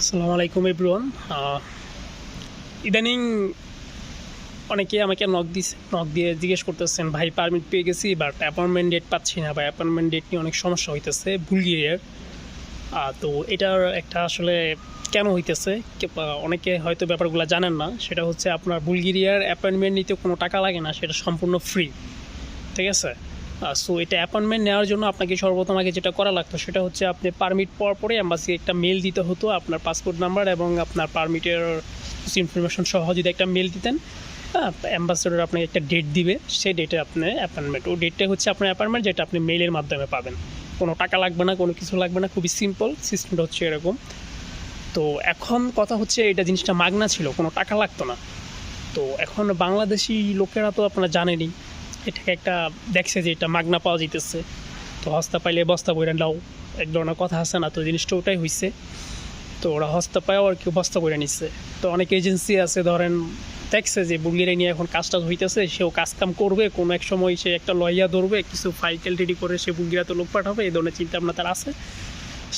আসসালামু আলাইকুম এভরিওয়ান ইদানিং অনেকে আমাকে নক দিস নক দিয়ে জিজ্ঞেস করতেছেন, ভাই পারমিট পেয়ে গেছি বাট অ্যাপয়েন্টমেন্ট ডেট পাচ্ছি না, বা অ্যাপয়েন্টমেন্ট ডেট নিয়ে অনেক সমস্যা হইতেছে বুলগেরিয়ার তো এটার একটা আসলে কেন হইতেছে? অনেকে হয়তো ব্যাপারগুলো জানেন না, সেটা হচ্ছে আপনার বুলগেরিয়ার অ্যাপয়েন্টমেন্ট নিতে কোনো টাকা লাগে না, সেটা সম্পূর্ণ ফ্রি ঠিক আছে? সো এটা অ্যাপয়েন্টমেন্ট নেওয়ার জন্য আপনাকে সর্বপ্রথম আগে যেটা করা লাগতো সেটা হচ্ছে আপনি পারমিট পাওয়ার পরে অ্যাম্বাসি একটা মেল দিতে হতো, আপনার পাসপোর্ট নাম্বার এবং আপনার পারমিটের কিছু ইনফরমেশন সহ যদি একটা মেল দিতেন অ্যাম্বাসেডর আপনাকে একটা ডেট দিবে, সেই ডেটে আপনি অ্যাপয়েন্টমেন্ট ও ডেটটা হচ্ছে আপনার অ্যাপয়েন্টমেন্ট যেটা আপনি মেলের মাধ্যমে পাবেন। কোনো টাকা লাগবে না, কোনো কিছু লাগবে না, খুবই সিম্পল সিস্টেমটা হচ্ছে এরকম। তো এখন কথা হচ্ছে এটা জিনিসটা মাগনা ছিল, কোনো টাকা লাগতো না। তো এখন বাংলাদেশি লোকেরা তো আপনারা জানেনই এটাকে একটা দেখছে যে এটা মাগনা পাওয়া যাইতেছে। তো হস্তা পাইলে বস্তা বইরা নাও। এক ধরনের কথা আছে না, তো জিনিসটা ওটাই হয়েছে তো ওরা হস্তা পায় আর কেউ বস্তা বইরা নিচ্ছে তো অনেক এজেন্সি আছে, ধরেন দেখছে যে বুগিরে নিয়ে এখন কাজটা হইতেছে, সেও কাজ কাম করবে, কোনো এক সময় সে একটা লইয়া ধরবে, কিছু ফাইল টাইল রেডি করে সে বুগিরাতে লোক পাঠাবে, এই ধরনের চিন্তা ভাবনা তার আছে।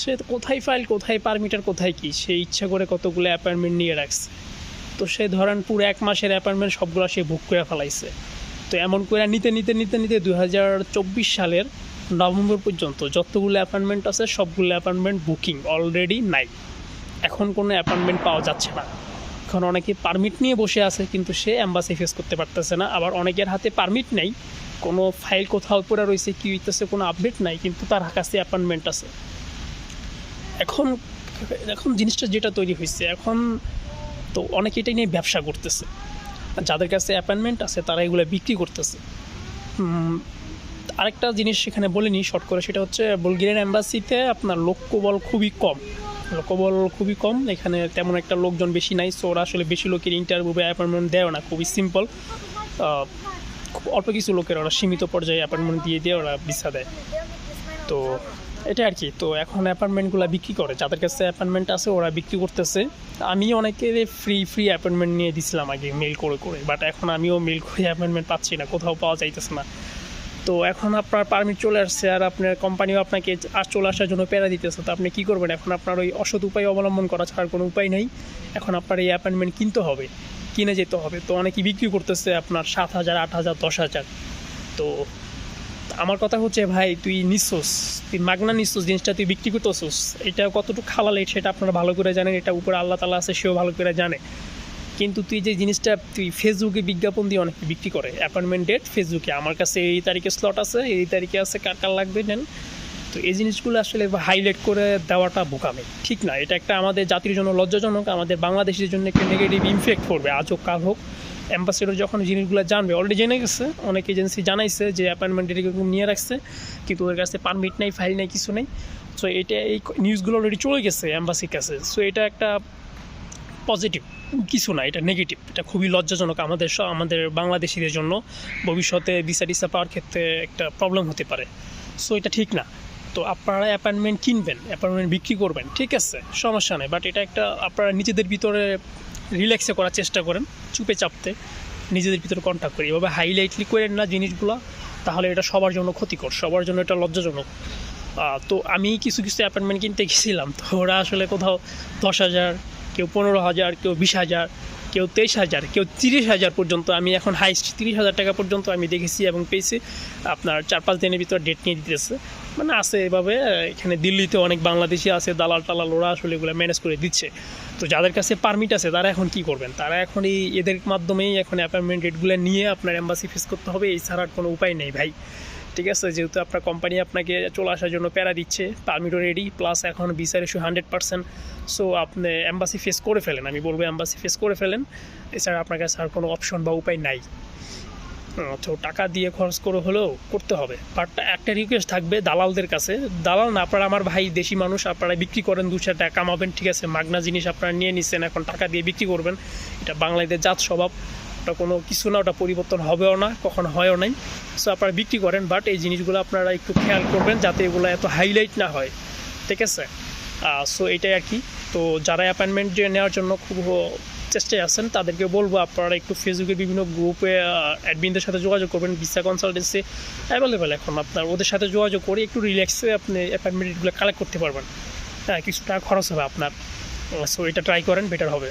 সে কোথায় ফাইল, কোথায় পারমিটার কোথায় কি? সে ইচ্ছা করে কতগুলো অ্যাপয়েন্টমেন্ট নিয়ে রাখছে। তো সে ধরেন পুরো এক মাসের অ্যাপয়েন্টমেন্ট সবগুলো সে বুক করে ফেলাইছে। তো এমন করে নিতে নিতে নিতে নিতে দু হাজার চব্বিশ সালের নভেম্বর পর্যন্ত যতগুলো অ্যাপয়েন্টমেন্ট আছে সবগুলো অ্যাপয়েন্টমেন্ট বুকিং অলরেডি নাই। এখন কোনো অ্যাপয়েন্টমেন্ট পাওয়া যাচ্ছে না। এখন অনেকে পারমিট নিয়ে বসে আছে, কিন্তু সে অ্যাম্বাসি ফেস করতে পারতেছে না। আবার অনেকের হাতে পারমিট নেই। কোনো ফাইল কোথাও পড়ে রয়েছে, কী হইতেছে, কোনো আপডেট নাই, কিন্তু তার কাছে অ্যাপয়েন্টমেন্ট আছে। এখন এখন জিনিসটা যেটা তৈরি হয়েছে এখন তো অনেকে এটাই নিয়ে ব্যবসা করতেছে। যাদের কাছে অ্যাপয়েন্টমেন্ট আছে, তারা এগুলো বিক্রি করতেছে। আরেকটা জিনিস সেখানে বলিনি শর্ট করে, সেটা হচ্ছে বুলগেরিয়ান অ্যাম্বাসিতে আপনার লোকবল খুবই কম। লোকবল খুবই কম, এখানে তেমন একটা লোকজন বেশি নাই সো ওরা আসলে বেশি লোকের ইন্টারভিউ বা অ্যাপয়েন্টমেন্ট দেয় না, খুবই সিম্পল খুব অল্প কিছু লোকের ওরা সীমিত পর্যায়ে অ্যাপয়েন্টমেন্ট দিয়ে দিয়ে ওরা ভিসা দেয়। তো এটা আর কি। তো এখন অ্যাপার্টমেন্টগুলো বিক্রি করে, যাদের কাছে অ্যাপার্টমেন্ট আছে ওরা বিক্রি করতেছে। আমি অনেকে ফ্রি ফ্রি অ্যাপয়েন্টমেন্ট নিয়ে দিছিলাম আগে মেল করে করে। বাট এখন আমিও মেল করে অ্যাপয়েন্টমেন্ট পাচ্ছি না, কোথাও পাওয়া যাইতেছে না। তো এখন আপনার পারমিট চলে আসছে আর আপনার কোম্পানিও আপনাকে আর চলে আসার জন্য প্যারা দিতেছে। তো আপনি কী করবেন? এখন আপনার ওই অসৎ উপায় অবলম্বন করা ছাড়ার কোনো উপায় নেই। এখন আপনার এই অ্যাপয়েন্টমেন্ট কিনতে হবে, কিনে যেতে হবে। তো অনেকেই বিক্রি করতেছে আপনার সাত হাজার, আট হাজার, দশ হাজার। তো আমার কথা হচ্ছে, ভাই, তুই নিচ্ছস তুই মাগনা নিচ্ছস জিনিসটা তুই বিক্রি করতেছস এটা কতটুকু খালালে সেটা আপনারা ভালো করে জানেন, এটা উপরে আল্লাহ তালা আছে, সেও ভালো করে জানে। কিন্তু তুই যে জিনিসটা, তুই ফেসবুকে বিজ্ঞাপন দিয়ে অনেকে বিক্রি করে অ্যাপয়েন্টমেন্ট ডেট ফেসবুকে আমার কাছে এই তারিখে স্লট আছে, এই তারিখে আছে, কার কার লাগবে নেন। তো এই জিনিসগুলো আসলে হাইলাইট করে দেওয়াটা বোকামি। ঠিক না, এটা একটা আমাদের জাতির জন্য লজ্জাজনক, আমাদের বাংলাদেশের জন্য একটা নেগেটিভ ইমফেক্ট পড়বে আজ হোক কাল হোক। অ্যাম্বাসেডর যখন জিনিসগুলো জানবে অলরেডি জেনে গেছে, অনেক এজেন্সি জানাইছে যে অ্যাপয়েন্টমেন্ট এরকম নিয়ে রাখছে, কিন্তু ওদের কাছে পারমিট নেই ফাইল নেই, কিছু নেই। সো এটা এই নিউজগুলো অলরেডি চলে গেছে অ্যাম্বাসির কাছে। সো এটা একটা পজিটিভ কিছু না, এটা নেগেটিভ এটা খুবই লজ্জাজনক আমাদের আমাদের বাংলাদেশিদের জন্য। ভবিষ্যতে ভিসা টিসা পাওয়ার ক্ষেত্রে একটা প্রবলেম হতে পারে। সো এটা ঠিক না। তো আপনারা অ্যাপয়েন্টমেন্ট কিনবেন অ্যাপয়েন্টমেন্ট বিক্রি করবেন, ঠিক আছে, সমস্যা নেই। বাট এটা একটা আপনারা নিজেদের ভিতরে রিল্যাক্সে করার চেষ্টা করেন, চুপে চাপতে নিজেদের ভিতরে কন্ট্যাক্ট করি এভাবে হাইলাইটলি করেন না জিনিসগুলো, তাহলে এটা সবার জন্য ক্ষতিকর, সবার জন্য এটা লজ্জাজনক। তো আমি কিছু কিছু অ্যাপার্টমেন্ট কিনতে গেছিলাম, তো ওরা আসলে কোথাও দশ হাজার, কেউ পনেরো হাজার, কেউ বিশ হাজার কেউ তেইশ হাজার, কেউ তিরিশ হাজার পর্যন্ত আমি এখন হাইস্ট তিরিশ হাজার টাকা পর্যন্ত আমি দেখেছি এবং পেয়েছি। আপনার চার পাঁচ দিনের ভিতর ডেট নিয়ে দিতেছে। মানে আছে এভাবে, এখানে দিল্লিতে অনেক বাংলাদেশি আছে, দালাল টালাল, ওরা আসলে এগুলো ম্যানেজ করে দিচ্ছে। তো যাদের কাছে পারমিট আছে, তারা এখন কি করবেন? তারা এখন এই এদের মাধ্যমেই এখন অ্যাপয়েন্টমেন্ট ডেটগুলো নিয়ে আপনার এম্বাসি ফেস করতে হবে, এই ছাড়ার কোনো উপায় নেই ভাই। ঠিক আছে, যেহেতু আপনার কোম্পানি আপনাকে চলে আসার জন্য প্যারা দিচ্ছে পারমিটও রেডি প্লাস এখন ভিসার ইস্যু হান্ড্রেড পার্সেন্ট সো আপনি অ্যাম্বাসি ফেস করে ফেলেন, আমি বলব অ্যাম্বাসি ফেস করে ফেলেন, এছাড়া আপনার কাছে আর কোনো অপশন বা উপায় নাই। তো টাকা দিয়ে খরচ করে হলেও করতে হবে বাট একটা রিকোয়েস্ট থাকবে দালালদের কাছে, দালাল না, আপনারা আমার ভাই, দেশি মানুষ, আপনারা বিক্রি করেন, দু চার টাকা কামাবেন, ঠিক আছে, মাগনা জিনিস আপনারা নিয়ে নিচ্ছেন এখন টাকা দিয়ে বিক্রি করবেন, এটা বাংলাদেশের জাত স্বভাব। ওটা কোনো কিছু না, ওটা পরিবর্তন হবেও না, কখনো হয়ও নাই। সো আপনারা বিক্রি করেন বাট এই জিনিসগুলো আপনারা একটু খেয়াল করবেন যাতে এগুলো এত হাইলাইট না হয়। ঠিক আছে? সো এটাই আর কি। তো, যারা অ্যাপয়েন্টমেন্ট নেওয়ার জন্য খুব চেষ্টায় আছেন, তাদেরকে বলব, আপনারা একটু ফেসবুকে বিভিন্ন গ্রুপে অ্যাডমিনদের সাথে যোগাযোগ করবেন ভিসা কনসালটেন্সি অ্যাভেলেবেল এখন। আপনার ওদের সাথে যোগাযোগ করে একটু রিল্যাক্সে আপনি অ্যাপয়েন্টমেন্টগুলো কালেক্ট করতে পারবেন। হ্যাঁ কিছু টাকা খরচ হবে আপনার। সো এটা ট্রাই করেন বেটার হবে।